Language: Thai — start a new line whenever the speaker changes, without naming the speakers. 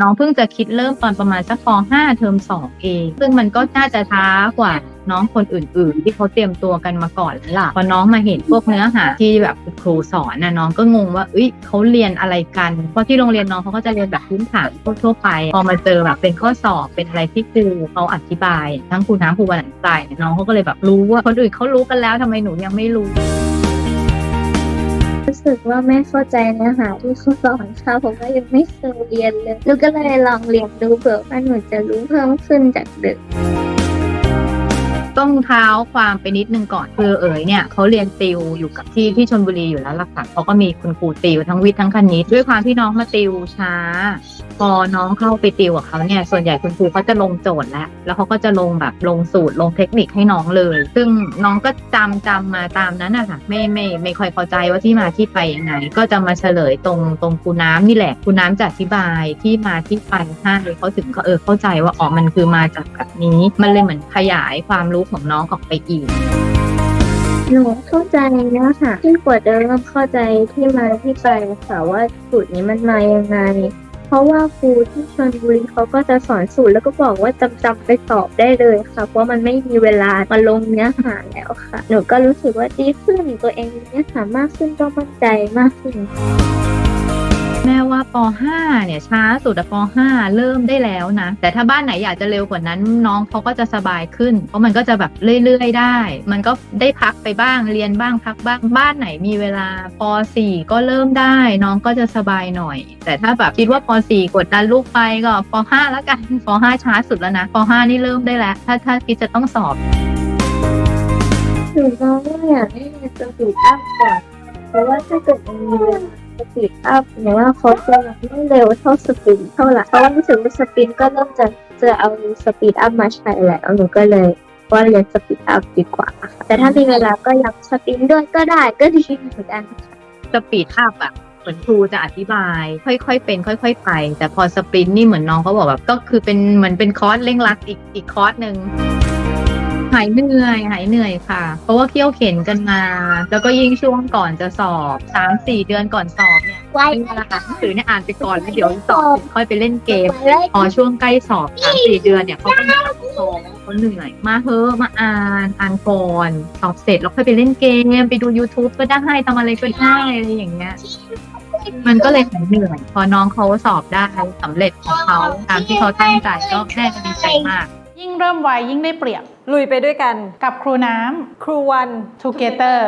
น้องเพิ่งจะคิดเริ่มตอนประมาณสักป .5 เทอม2 เอง ซึ่งมันก็น่าจะช้ากว่าน้องคนอื่น ๆ ที่เขาเตรียมตัวกันมาก่อนแล้วล่ะพอน้องมาเห็นพวกเนื้อหาที่แบบครูสอนนะน้องก็งงว่าเอ้ยเขาเรียนอะไรกัน เพราะที่โรงเรียนน้องเขาก็จะเรียนแบบพื้นฐานทั่วไป พอมาเจอแบบเป็นข้อสอบเป็นอะไรที่ครูเขาอธิบาย ทั้งครูน้ำครูวันหลังใจเนี่ยน้องเขาก็เลยแบบรู้ว่าคนอื่นเขารู้กันแล้วทำไมหนูยังไม่รู้
รู้สึกว่าไม่เข้าใจเนื้อหาที่เขาสอนค่ะผมก็ยังไม่เคยเรียนเลยลูกก็เลยลองเรียนดูเผื่อว่าหนูจะรู้เพิ่มขึ้นจากเดิม
ต้องเท้าความไปนิดนึงก่อนคือเอ๋ยเนี่ยเขาเรียนติวอยู่กับที่ที่ชนบุรีอยู่แล้วล่ะค่ะเขาก็มีคุณครูติวทั้งวิทย์ทั้งคณิตด้วยความที่น้องมาติวช้า พอน้องเข้าไปติวกับเขาเนี่ยส่วนใหญ่คุณครูเขาจะลงโจทย์แล้ว แล้วเขาก็จะลงแบบลงสูตรลงเทคนิคให้น้องเลย ซึ่งน้องก็จำจำมาตามนั้นนะคะไม่ไม่ไม่ค่อยเข้าใจว่าที่มาที่ไปยังไง ก็จะมาเฉลยตรงตรงครูน้ำนี่แหละครูน้ำจะอธิบายที่มาที่ไปให้เขาถึงก็เออเข้าใจว่าอ๋อมันคือมาจากแบบ นี้ มันเลยเหมือนขยายความรู้ของน้องออกไปอีก
หนูเข้าใจเนื้อหาขึ้นกว่าเดิมเข้าใจที่มาที่ไปค่ะว่าสูตรนี้มันมายังไง เพราะว่าครูที่ชลบุรีเขาก็จะสอนสูตรแล้วก็บอกว่าจำจำๆไปสอบได้เลยค่ะ เพราะมันไม่มีเวลามาลงเนื้อหาแล้วค่ะ หนูก็รู้สึกว่าดีขึ้นตัวเองมีเนื้อหามากขึ้นก็มั่นใจมากขึ้น
แม่ว่าป .5 เนี่ยช้าสุดป .5 เริ่มได้แล้วนะ แต่ถ้าบ้านไหนอยากจะเร็วกว่านั้นน้องเขาก็จะสบายขึ้น เพราะมันก็จะแบบเรื่อยๆได้ มันก็ได้พักไปบ้างเรียนบ้างพักบ้างบ้านไหนมีเวลาป .4 ก็เริ่มได้ น้องก็จะสบายหน่อย แต่ถ้าแบบคิดว่าป .4 กดดันลูกไปก็ป .5 แล้วกันป .5 ช้าสุดแล้วนะป .5 นี่เริ่มได้แล้ว ถ้าถ้าคิดจะต้องสอบ
หนูมองว่าอยากให้เรียนสปีดอัพก่อนเพราะว่าถ้าเกิดมันมีเวลา สปีดอัพหนูว่าเขาจะไม่เร็วเท่าสปินเท่าไหร่เพราะว่ารู้สึกว่าสปินก็เริ่มจะจะเอาสปีดอัพมาใช้แล้วหนูก็เลยว่าเรียนสปีดอัพดีกว่าค่ะแต่ถ้ามีเวลาก็อยากสปินด้วยก็ได้ก็ดีเหมือนกัน
สปีดอัพอะเหมือนครูจะอธิบาย ค่อยๆเป็น ค่อย ๆ ไป แต่พอสปรินนี่เหมือนน้องเขาบอกแบบก็คือเป็นเหมือนเป็นคอร์สเร่งรัดอีกอีกคอร์สหนึ่ง หายเหนื่อยหายเหนื่อยค่ะ เพราะว่าเคี่ยวเข็นกันมา แล้วก็ยิ่งช่วงก่อนจะสอบสามสี่เดือนก่อนสอบเนี่ย
ไว้
เป็นเวลาอ่านหนังสือเนี่ยอ่านไปก่อนแล้วเดี๋ยวสอบเสร็จค่อยไปเล่นเกม
ไว้ไว้
พอช่วงใกล้สอบสามสี่เดือนเนี่ยเขาก็มาสอบเขาเหนื่อยมาเถอะมาอ่านอ่านก่อนสอบเสร็จแล้วค่อยไปเล่นเกม ไปดู YouTube ก็ได้ทำอะไรก็ได้อะไรอย่างเงี้ยมันก็เลยหายเหนื่อย พอน้องเขาสอบได้สำเร็จของเขาตามที่เขาตั้งใจก็แม่จะดีใจมาก
ยิ่ง เริ่มไวยิ่งได้เปรียบ
ลุยไปด้วยกัน
กับครูน้
ครูวันำ
Together